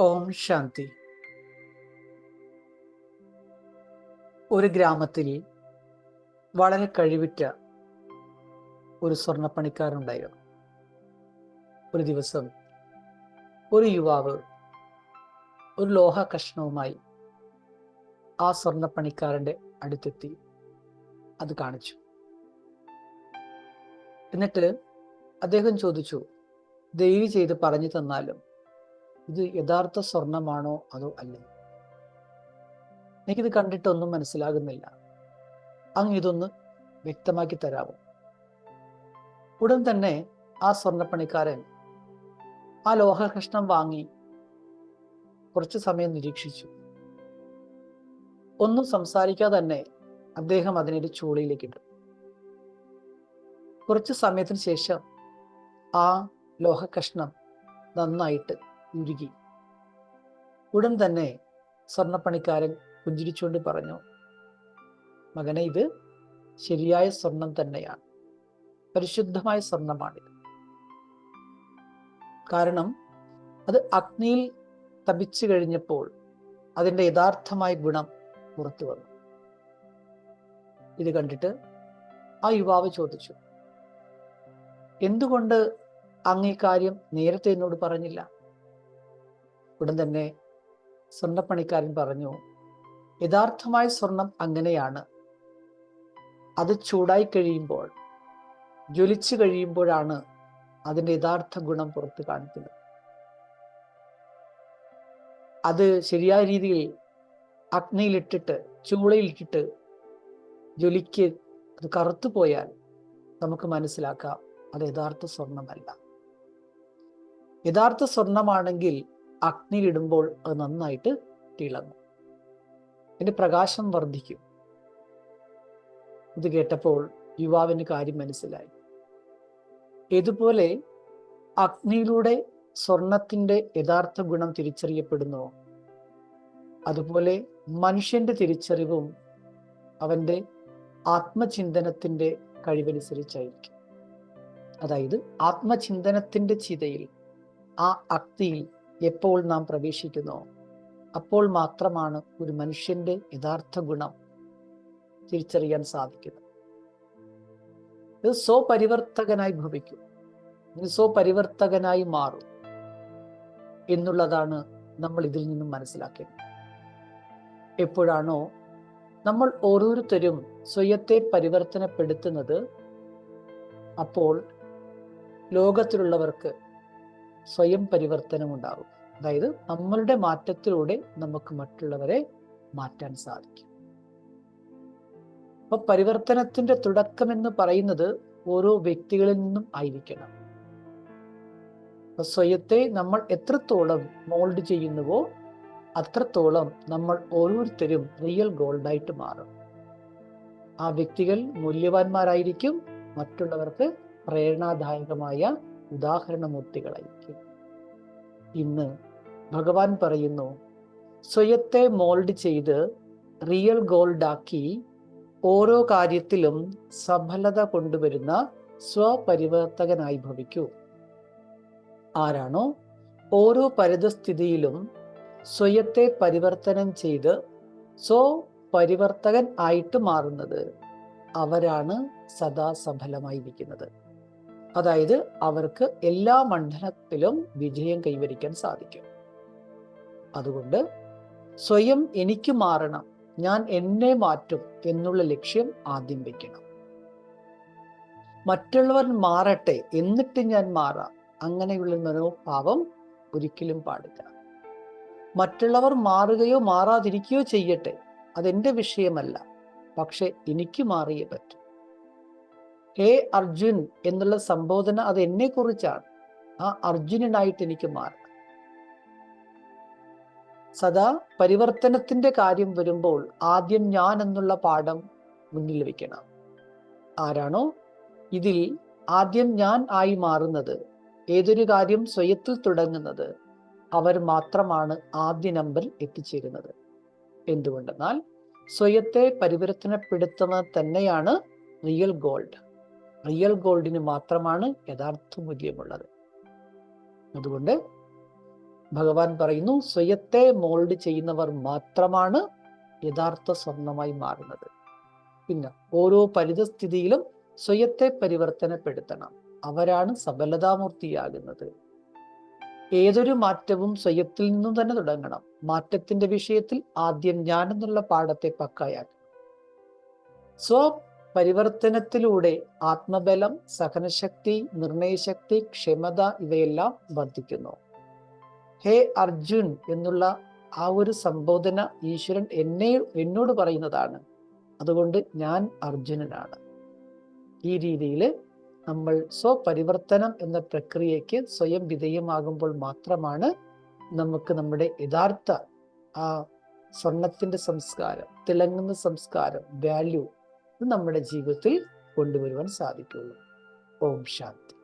ഓം ശാന്തി. ഒരു ഗ്രാമത്തിൽ വളരെ കഴിവിറ്റ ഒരു സ്വർണപ്പണിക്കാരുണ്ടായിരുന്നു ഒരു ദിവസം ഒരു യുവാവ് ഒരു ലോഹ കഷ്ണവുമായി ആ സ്വർണപ്പണിക്കാരന്റെ അടുത്തെത്തി അത് കാണിച്ചു. എന്നിട്ട് അദ്ദേഹം ചോദിച്ചു ദയവ് ചെയ്ത് പറഞ്ഞു തന്നാലും ഇത് യഥാർത്ഥ സ്വർണമാണോ അതോ അല്ലേ? എനിക്കിത് കണ്ടിട്ടൊന്നും മനസ്സിലാകുന്നില്ല. അങ്ങ് ഇതൊന്ന് വ്യക്തമാക്കി തരാമോ ഉടൻ തന്നെ ആ സ്വർണപ്പണിക്കാരൻ ആ ലോഹകഷ്ണം വാങ്ങി കുറച്ച് സമയം നിരീക്ഷിച്ചു. ഒന്നും സംസാരിക്കാതെ തന്നെ അദ്ദേഹം അതിനൊരു ചൂളയിലേക്ക് ഇട്ടു കുറച്ച് സമയത്തിന് ശേഷം ആ ലോഹകഷ്ണം നന്നായിട്ട് ഉരുകി ഉടൻ തന്നെ സ്വർണപ്പണിക്കാരൻ പുഞ്ചിരിച്ചുകൊണ്ട് പറഞ്ഞു മകനെ ഇത് ശരിയായ സ്വർണം തന്നെയാണ്. പരിശുദ്ധമായ സ്വർണമാണിത്. കാരണം അത് അഗ്നിയിൽ തപിച്ചു കഴിഞ്ഞപ്പോൾ അതിന്റെ യഥാർത്ഥമായ ഗുണം പുറത്തു വന്നു. ഇത് കണ്ടിട്ട് ആ യുവാവ് ചോദിച്ചു എന്തുകൊണ്ട് അങ്ങ് കാര്യം നേരത്തെ എന്നോട് പറഞ്ഞില്ല? ഉടൻ തന്നെ സ്വർണപ്പണിക്കാരൻ പറഞ്ഞു യഥാർത്ഥമായ സ്വർണം അങ്ങനെയാണ്. അത് ചൂടായി കഴിയുമ്പോൾ ജ്വലിച്ചു കഴിയുമ്പോഴാണ് അതിന്റെ യഥാർത്ഥ ഗുണം പുറത്ത് കാണിക്കുന്നത്. അത് ശരിയായ രീതിയിൽ അഗ്നിയിലിട്ടിട്ട് ചൂളയിലിട്ടിട്ട് ജ്വലിക്ക് അത് കറുത്തു പോയാൽ നമുക്ക് മനസ്സിലാക്കാം അത് യഥാർത്ഥ സ്വർണമല്ല യഥാർത്ഥ സ്വർണമാണെങ്കിൽ അഗ്നിയിലിടുമ്പോൾ അത് നന്നായിട്ട് തിളങ്ങും. അതിന്റെ പ്രകാശം വർദ്ധിക്കും. ഇത് കേട്ടപ്പോൾ യുവാവിന് കാര്യം മനസ്സിലായി. ഇതുപോലെ അഗ്നിയിലൂടെ സ്വർണത്തിന്റെ യഥാർത്ഥ ഗുണം തിരിച്ചറിയപ്പെടുന്നു? അതുപോലെ മനുഷ്യന്റെ തിരിച്ചറിവും അവന്റെ ആത്മചിന്തനത്തിന്റെ കഴിവനുസരിച്ചായിരിക്കും. അതായത് ആത്മചിന്തനത്തിന്റെ ചിതയിൽ ആ അഗ്നിയിൽ എപ്പോൾ നാം പ്രവേശിക്കുന്നു? അപ്പോൾ മാത്രമാണ് ഒരു മനുഷ്യന്റെ യഥാർത്ഥ ഗുണം തിരിച്ചറിയാൻ സാധിക്കുന്നത്. ഇത് സ്വപരിവർത്തകനായി ഭവിക്കും. ഇത് സ്വപരിവർത്തകനായി മാറും എന്നുള്ളതാണ് നമ്മൾ ഇതിൽ നിന്നും മനസ്സിലാക്കേണ്ടത്. എപ്പോഴാണോ നമ്മൾ ഓരോരുത്തരും സ്വയത്തെ പരിവർത്തനപ്പെടുത്തുന്നത് അപ്പോൾ ലോകത്തിലുള്ളവർക്ക് സ്വയം പരിവർത്തനം ഉണ്ടാകും അതായത് നമ്മളുടെ മാറ്റത്തിലൂടെ നമുക്ക് മറ്റുള്ളവരെ മാറ്റാൻ സാധിക്കും. അപ്പൊ പരിവർത്തനത്തിന്റെ തുടക്കം എന്ന് പറയുന്നത് ഓരോ വ്യക്തികളിൽ നിന്നും ആയിരിക്കണം. സ്വയത്തെ നമ്മൾ എത്രത്തോളം മോൾഡ് ചെയ്യുന്നുവോ അത്രത്തോളം നമ്മൾ ഓരോരുത്തരും റിയൽ ഗോൾഡായിട്ട് മാറും. ആ വ്യക്തികൾ മൂല്യവാന്മാരായിരിക്കും മറ്റുള്ളവർക്ക് പ്രേരണാദായകമായ ഉദാഹരണമൂർത്തികളായിരിക്കും. ഇന്ന് ഭഗവാൻ പറയുന്നു സ്വയത്തെ മോൾഡ് ചെയ്ത് റിയൽ ഗോൾഡാക്കി ഓരോ കാര്യത്തിലും സഫലത കൊണ്ടുവരുന്ന സ്വപരിവർത്തകനായി ഭവിക്കൂ. ആരാണോ ഓരോ പരിതസ്ഥിതിയിലും സ്വയത്തെ പരിവർത്തനം ചെയ്ത് സ്വപരിവർത്തകൻ ആയിട്ട് മാറുന്നത്. അവരാണ് സദാ സഫലമായിരിക്കുന്നത് അതായത് അവർക്ക് എല്ലാ മണ്ഡലത്തിലും വിജയം കൈവരിക്കാൻ സാധിക്കും. അതുകൊണ്ട് സ്വയം എനിക്ക് മാറണം ഞാൻ എന്നെ മാറ്റും എന്നുള്ള ലക്ഷ്യം ആദ്യം വെക്കണം. മറ്റുള്ളവർ മാറട്ടെ എന്നിട്ട് ഞാൻ മാറാം. അങ്ങനെയുള്ള മനോഭാവം ഒരിക്കലും പാടില്ല. മറ്റുള്ളവർ മാറുകയോ മാറാതിരിക്കുകയോ ചെയ്യട്ടെ അതെന്റെ വിഷയമല്ല. പക്ഷെ എനിക്ക് മാറിയേ പറ്റും. ഹേ അർജുൻ എന്നുള്ള സംബോധന അത് എന്നെ കുറിച്ചാണ്. ആ അർജുനനായിട്ട് എനിക്ക് മാറണം. സദാ പരിവർത്തനത്തിന്റെ കാര്യം വരുമ്പോൾ ആദ്യം ഞാൻ എന്നുള്ള പാഠം മുന്നിൽ വെക്കണം. ആരാണോ? ഇതിൽ ആദ്യം ഞാൻ ആയി മാറുന്നത് ഏതൊരു കാര്യം സ്വയത്തിൽ തുടങ്ങുന്നത് അവർ മാത്രമാണ് ആദ്യ നമ്പറിൽ എത്തിച്ചേരുന്നത്. എന്തുകൊണ്ടെന്നാൽ സ്വയത്തെ പരിവർത്തനപ്പെടുത്തുന്നത് തന്നെയാണ് റിയൽ ഗോൾഡ്. റിയൽ ഗോൾഡിന് മാത്രമാണ് യഥാർത്ഥ മൂല്യമുള്ളത്. അതുകൊണ്ട് ഭഗവാൻ പറയുന്നു സ്വയത്തെ മോൾഡ് ചെയ്യുന്നവർ മാത്രമാണ് യഥാർത്ഥ സ്വർണമായി മാറുന്നത്. പിന്നെ ഓരോ പരിതസ്ഥിതിയിലും സ്വയത്തെ പരിവർത്തനപ്പെടുത്തണം. അവരാണ് സബലതാമൂർത്തിയാകുന്നത്. ഏതൊരു മാറ്റവും സ്വയത്തിൽ നിന്നും തന്നെ തുടങ്ങണം. മാറ്റത്തിന്റെ വിഷയത്തിൽ ആദ്യം ഞാനെന്നുള്ള പാഠത്തെ പക്കായാക്കണം. സ്വ പരിവർത്തനത്തിലൂടെ ആത്മബലം സഹനശക്തി നിർണയശക്തി ക്ഷമത ഇവയെല്ലാം വർദ്ധിക്കുന്നു. ഹേ അർജുൻ എന്നുള്ള ആ ഒരു സംബോധന ഈശ്വരൻ എന്നെ എന്നോട് പറയുന്നതാണ്. അതുകൊണ്ട് ഞാൻ അർജുനനാണ്. ഈ രീതിയിൽ നമ്മൾ സ്വപരിവർത്തനം എന്ന പ്രക്രിയയ്ക്ക് സ്വയം വിധേയമാകുമ്പോൾ മാത്രമാണ് നമുക്ക് നമ്മുടെ യഥാർത്ഥ ആ സ്വർണത്തിന്റെ സംസ്കാരം തിളങ്ങുന്ന സംസ്കാരം വാല്യൂ നമ്മുടെ ജീവിതത്തിൽ കൊണ്ടുവരുവാൻ സാധിക്കുള്ളൂ. ഓം ശാന്തി.